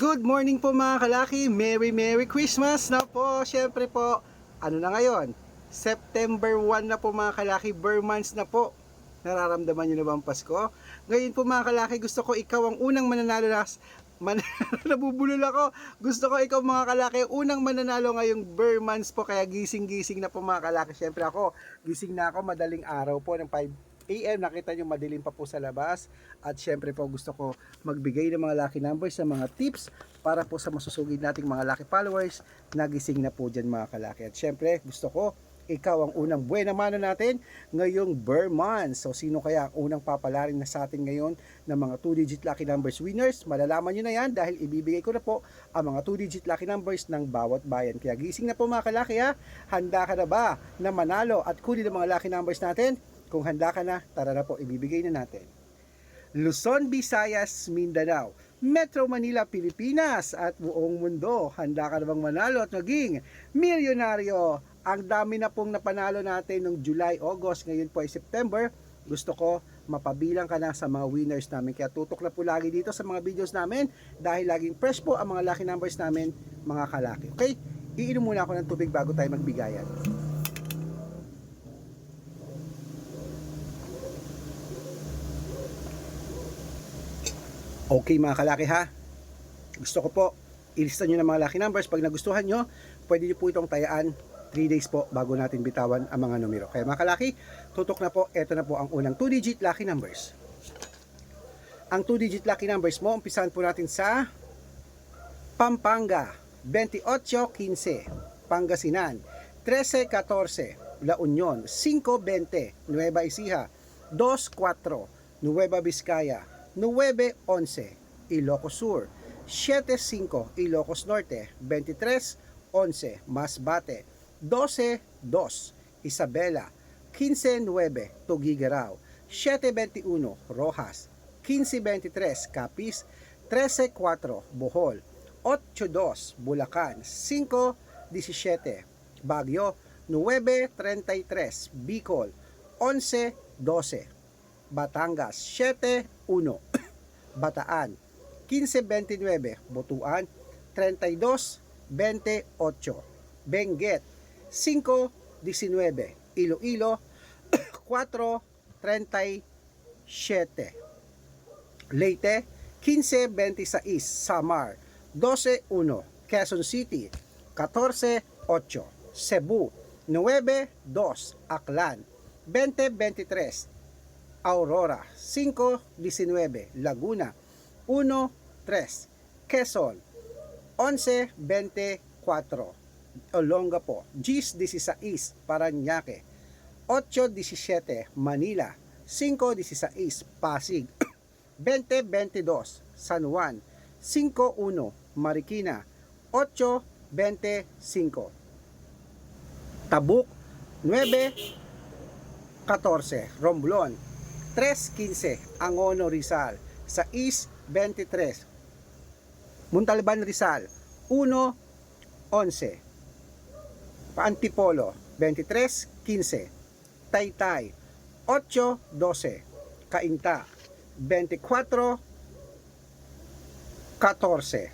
Good morning po mga kalaki. Merry Merry Christmas na po. Siyempre po, ano na ngayon? September 1 na po mga kalaki. Burr months na po. Nararamdaman nyo na ba ang Pasko? Ngayon po mga kalaki, gusto ko ikaw ang unang mananalo na man, nabubulol ako. Gusto ko ikaw mga kalaki, unang mananalo ngayong Burr months po. Kaya gising-gising na po mga kalaki. Siyempre ako, gising na ako madaling araw po ng 5 AM, nakita nyo madilim pa po sa labas. At syempre po gusto ko magbigay ng mga lucky numbers sa mga tips para po sa masusugid nating mga lucky followers. Nagising na po dyan mga kalaki. At syempre gusto ko ikaw ang unang buena mano natin ngayong Burr month. So sino kaya ang unang papalarin na sa atin ngayon ng mga 2-digit lucky numbers winners? Malalaman nyo na yan dahil ibibigay ko na po ang mga 2-digit lucky numbers ng bawat bayan. Kaya gising na po mga kalaki ha. Handa ka na ba na manalo at kunin ang mga lucky numbers natin? Kung handa ka na, tara na po, ibibigay na natin. Luzon, Visayas, Mindanao, Metro Manila, Pilipinas at buong mundo. Handa ka na bang manalo at maging milyonaryo? Ang dami na pong napanalo natin noong July, August, ngayon po ay September. Gusto ko mapabilang ka na sa mga winners namin. Kaya tutok na po lagi dito sa mga videos namin dahil laging fresh po ang mga lucky numbers namin, mga kalaki. Okay? Iinom muna ako ng tubig bago tayo magbigayan. Okay mga kalaki ha. Gusto ko po, ilista nyo ng mga lucky numbers. Pag nagustuhan nyo, pwede nyo po itong tayaan 3 days po bago natin bitawan ang mga numero. Kaya mga kalaki, tutok na po, ito na po ang unang 2-digit lucky numbers. Ang 2-digit lucky numbers mo, umpisahan po natin sa Pampanga, 28-15, Pangasinan, 13-14, La Union, 5-20, Nueva Ecija, 2-4, Nueva Vizcaya, 9-11, Ilocos Sur, 7-5, Ilocos Norte, 23-11, Masbate, 12-2, Isabela, 15-9, Tugigaraw, 7-21, Rojas, 15-23, Capiz, 13-4, Bohol, 8-2, Bulacan, 5-17, Baguio, 9-33, Bicol, 11-12, Batangas. 7-1 Bataan 15-29 Butuan 32-28 Benguet 5-19 Iloilo 4-37 Leyte 15-26 Samar 12-1 Quezon City 14-8 Cebu 9-2 Aklan 20-23 Aurora 5.19 Laguna 1.3 Quezon 11.24 Olongapo 10.16 Paranaque 8.17 Manila 5.16 Pasig 20.22 San Juan 5.1 Marikina 8.25 Tabuk 9.14 Romblon 3.15 Angono Rizal. Sa East 23 Muntalban Rizal 1.11 Paantipolo 23.15 Taytay 8.12 Cainta 24.14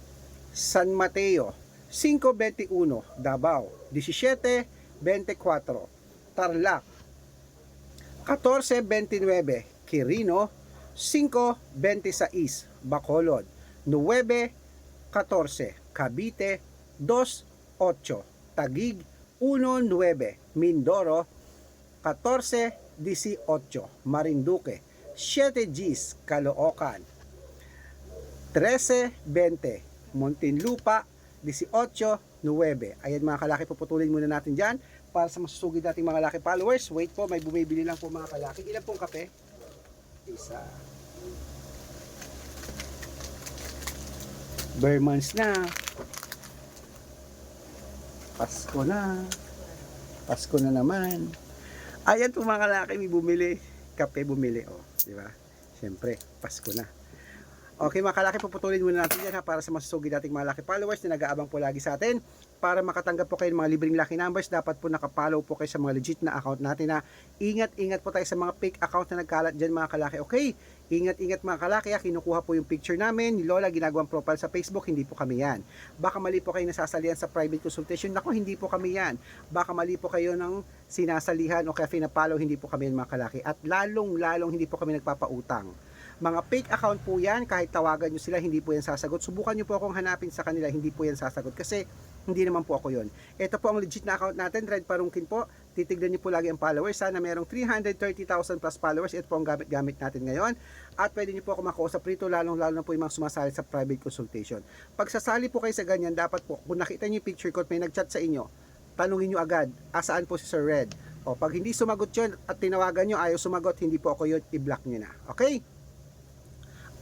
San Mateo 5.21 Davao 17.24 Tarlac 14.29 Quirino 5.26 Bacolod 9.14 Cavite 2.8 Tagig 1.9 Mindoro 14.18 Marinduque 7 Gs Caloocan. 13.20 Muntinlupa 18.9 Ayan mga kalaki puputulin muna natin dyan para sa masusugid nating mga laki followers. Wait po, may bumibili lang po mga kalaki. Ilan pong kape? Isa. Bare months na. Pasko na. Pasko na naman. Ayan po mga kalaki, may bumili. Kape bumili, oh. Di ba? Siyempre, Pasko na. Okay mga kalaki, puputulin muna natin yan ha para sa masusugid nating mga laki followers na nag-aabang po lagi sa atin. Para makatanggap po kayo ng mga libreng lucky numbers, dapat po nakapollow po kayo sa mga legit na account natin na ingat-ingat po tayo sa mga fake account na nagkalat dyan mga kalaki. Okay, Ingat-ingat mga kalaki, ah, kinukuha po yung picture namin ni Lola, ginagawang profile sa Facebook, hindi po kami yan. Baka mali po kayo nasasalihan sa private consultation, nako hindi po kami yan. Baka mali po kayo ng sinasalihan o kaya pinapalo, hindi po kami yan mga kalaki. At lalong-lalong hindi po kami nagpapautang. Mga fake account po yan, kahit tawagan nyo sila, hindi po yan sasagot. Subukan nyo po akong hanapin sa kanila, hindi po yan sasagot. Kasi hindi naman po ako yon. Ito po ang legit na account natin, Red Parungkin po. Titignan nyo po lagi ang followers. Sana merong 330,000 plus followers. Ito po ang gamit-gamit natin ngayon. At pwede nyo po ako makausap rito, lalong-lalo na po yung mga sumasali sa private consultation. Pag sasali po kayo sa ganyan, dapat po, kung nakita nyo yung picture ko at may nag-chat sa inyo, tanungin nyo agad, asaan po si Sir Red? O pag hindi sumagot yun at tinawagan nyo, ayaw sumagot, hindi po ako yun, i-block nyo na. Okay?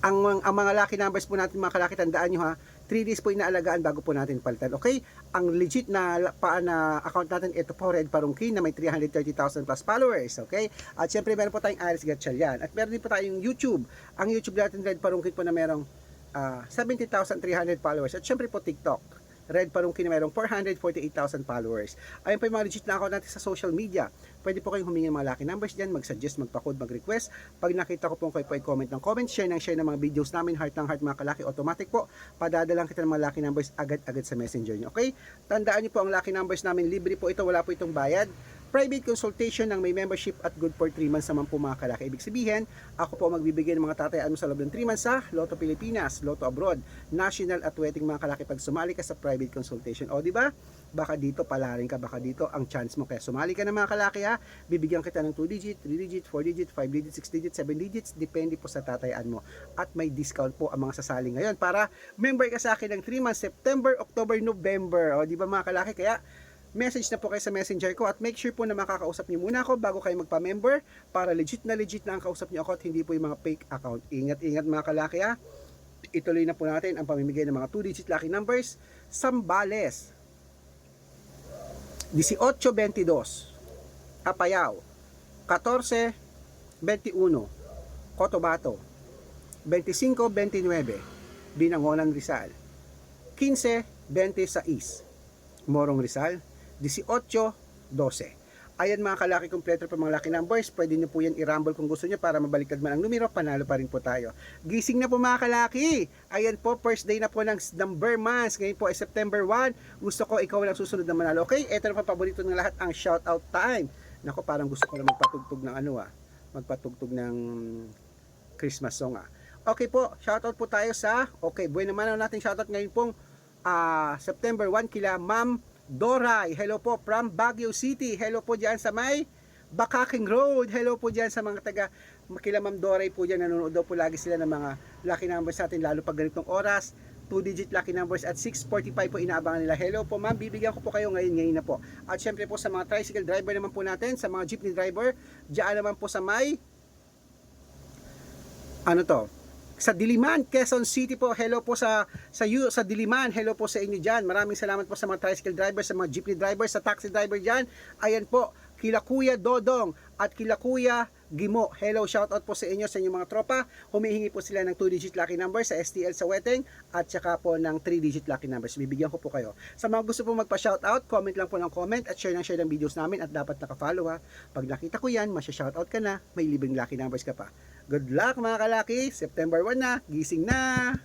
Ang, ang mga lucky numbers po natin mga kalaki, tandaan nyo ha, 3 days po inaalagaan bago po natin palitan. Okay? Ang legit na, pa, na account natin, ito po, Red Parungki, na may 330,000 plus followers. Okay? At syempre, meron po tayong Alice Gatchalian. At meron din po tayong YouTube. Ang YouTube natin, Red Parungki po na merong ah, 70,300 followers. At syempre po, TikTok. Red Parungki na mayroong 448,000 followers. Ayun po yung mga legit na account natin sa social media. Pwede po kayong humingi ng mga lucky numbers dyan, mag-suggest, magpa-code, mag-request. Pag nakita ko po kayo po i-comment ng comment, share ng share ng mga videos namin, heart ng heart mga kalaki, automatic po, padadalang kita ng mga lucky numbers agad-agad sa messenger nyo. Okay? Tandaan nyo po ang lucky numbers namin, libre po ito, wala po itong bayad. Private consultation ng may membership at good for 3 months naman po mga kalaki. Ibig sabihin, ako po magbibigay ng mga tatayaan mo sa loob ng 3 months sa Lotto Pilipinas, Lotto Abroad, National at Wedding mga kalaki pag sumali ka sa private consultation. O di ba? Baka dito palarin ka, baka dito ang chance mo. Kaya sumali ka na mga kalaki ha. Bibigyan kita ng 2 digit, 3 digit, 4 digit, 5 digit, 6 digit, 7 digits. Depende po sa tatayaan mo. At may discount po ang mga sasali ngayon para member ka sa akin ng 3 months, September, October, November. O di ba mga kalaki? Kaya message na po kayo sa messenger ko at make sure po na makakausap niyo muna ako bago kayo magpa-member para legit na legit na ang kausap niyo ako at hindi po yung mga fake account. Ingat-ingat mga kalaki ha. Ituloy na po natin ang pamimigay ng mga 2-digit lucky numbers. Sambales. 1822. Apayao. 1421. Cotabato. 2529. Binangonan Rizal. 1526. Morong Rizal. 1812. Ayan mga kalaki kompleto pa mga lucky numbers. Pwede nyo po yan i-rumble kung gusto nyo para mabaliktad man ang numero. Panalo pa rin po tayo. Gising na po mga kalaki. Ayan po, first day na po ng number months. Ngayon po ay September 1. Gusto ko ikaw lang susunod na manalo. Okay? Ito na pa paborito ng lahat ang shoutout time. Nako, parang gusto ko na magpatugtog ng ano ah. Magpatugtog ng Christmas song ah. Okay po, shoutout po tayo sa, okay, buhay naman ang natin shoutout ngayon pong ah, September 1 kila Ma'am Doray. Hello po from Baguio City. Hello po diyan sa may Bakaking Road. Hello po diyan sa mga taga kila Ma'am Doray po diyan nanonood daw po lagi sila ng mga lucky numbers natin lalo pag ganitong oras. 2 digit lucky numbers at 645 po inaabangan nila. Hello po ma'am, bibigyan ko po kayo ngayon ngayon na po. At syempre po sa mga tricycle driver naman po natin, sa mga jeepney driver, diyan naman po sa may ano to? Sa Diliman, Quezon City po. Hello po sa sa you, sa Diliman. Hello po sa inyo diyan. Maraming salamat po sa mga tricycle driver, sa mga jeepney driver, sa taxi driver diyan. Ayan po, kila Kuya Dodong at kila Kuya Gimo. Hello, shout out po sa inyo sa inyong mga tropa. Humihingi po sila ng 2 digit lucky number sa STL sa Weteng at saka po ng 3 digit lucky numbers. Bibigyan ko po kayo. Sa mga gusto po magpa-shout out, comment lang po ng comment at share ng share ng videos namin at dapat naka-follow ha. Pag nakita ko yan, masya-shout out ka na, may libreng lucky numbers ka pa. Good luck mga kalaki! September 1 na, gising na!